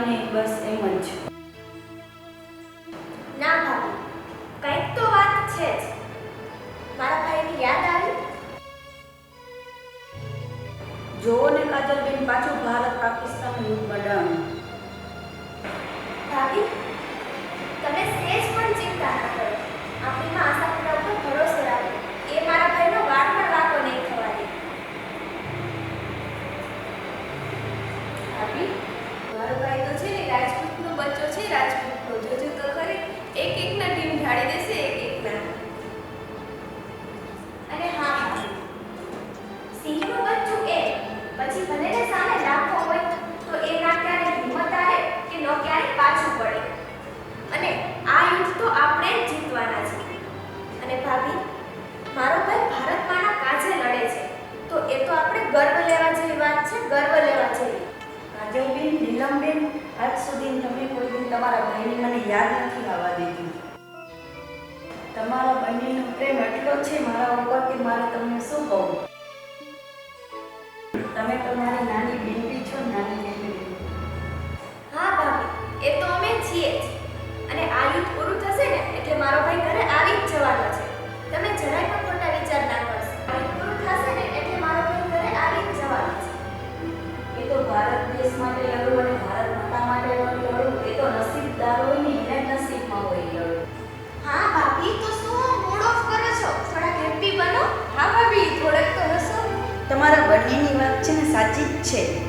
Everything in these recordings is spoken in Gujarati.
આવીને બસ એમ જ. ના ભાભી કંઈક તો વાત છે જ. મારા ભાઈને યાદ આવી? જોવો ને કાજલબેન પાછું ભારત પાકિસ્તાન યુદ્ધ બડાવ્યું ભાભી તમે સેજ પણ ચિંતા ના કરો. આપણી માં આશા પૂરા ઉપર ભરોસો રાખો. એ મારા ભાઈનો વાળ પણ વાંકો નહીં થવા દે ભાભી મારો ભાઈ તો છે ને રાજપૂતનો બચ્ચો છે રાજપૂતનો જોજો તો ખરી. એક એકના ટીમ ઢાળી દેશે એક એકના. અને હા સિંહનું બચ્ચું એ. પછી ભલે ને સામે લાખો હોય તો એ ના ક્યારે હિંમત આવે કે ન ક્યારે પાછું પડે. અને આ યુદ્ધ તો આપણે જ જીતવાના છે. અને ભાભી મારો ભાઈ ભારતમાંના કાજે લડે છે. તો એ તો આપણે ગર્વ લેવા જેવી વાત છે ગર્વ લેવા જેવી. કાજે નીલમ બેન આજ સુધી તમે કોઈ દિન તમારા ભાઈની મને યાદ નથી આવવા દીધી. તમારા બંનેનો પ્રેમ એટલો છે મારા ઉપર કે મારે તમને શું કહું? તમે તમારી નાની Che.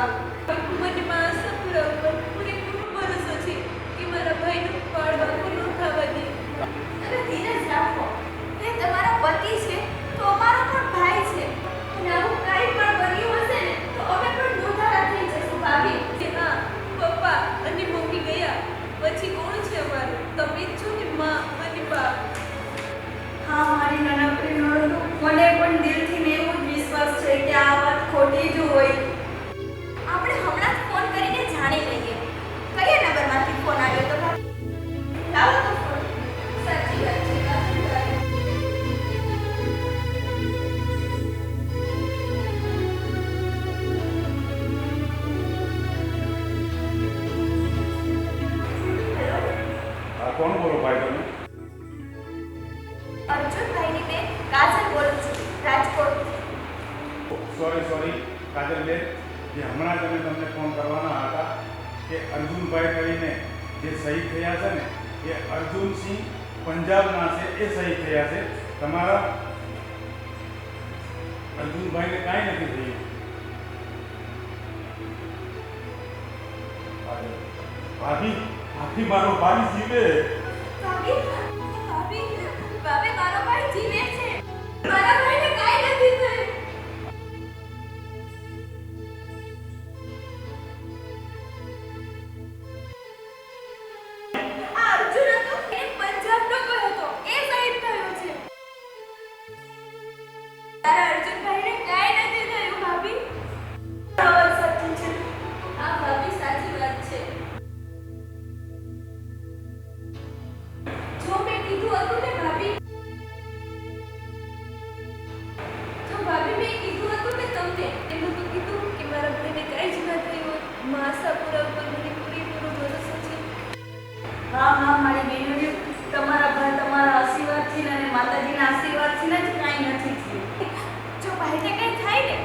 사랑 કોણ બોલો ભાઈ તમે અર્જુનભાઈની બેન કાજલ બોલું છું રાજકોટ સોરી સોરી કાજલ બેન જે હમણાં જ અમે તમને ફોન કરવાના હતા કે અર્જુનભાઈ કરીને જે શહીદ થયા છે ને એ અર્જુનસિંહ પંજાબના છે એ શહીદ થયા છે તમારા અર્જુનભાઈને કાંઈ નથી થયું ભાભી ભાભી મારો ભાઈ જીવે. ભાભી ભાભી મારો ભાઈ જીવે છે. મારા હા હા મારી બેનોને તમારા ભાઈ તમારા આશીર્વાદથી ને અને માતાજીના આશીર્વાદથી ને જ કાંઈ નથી થયું. જો ભાઈને કંઈ થાય ને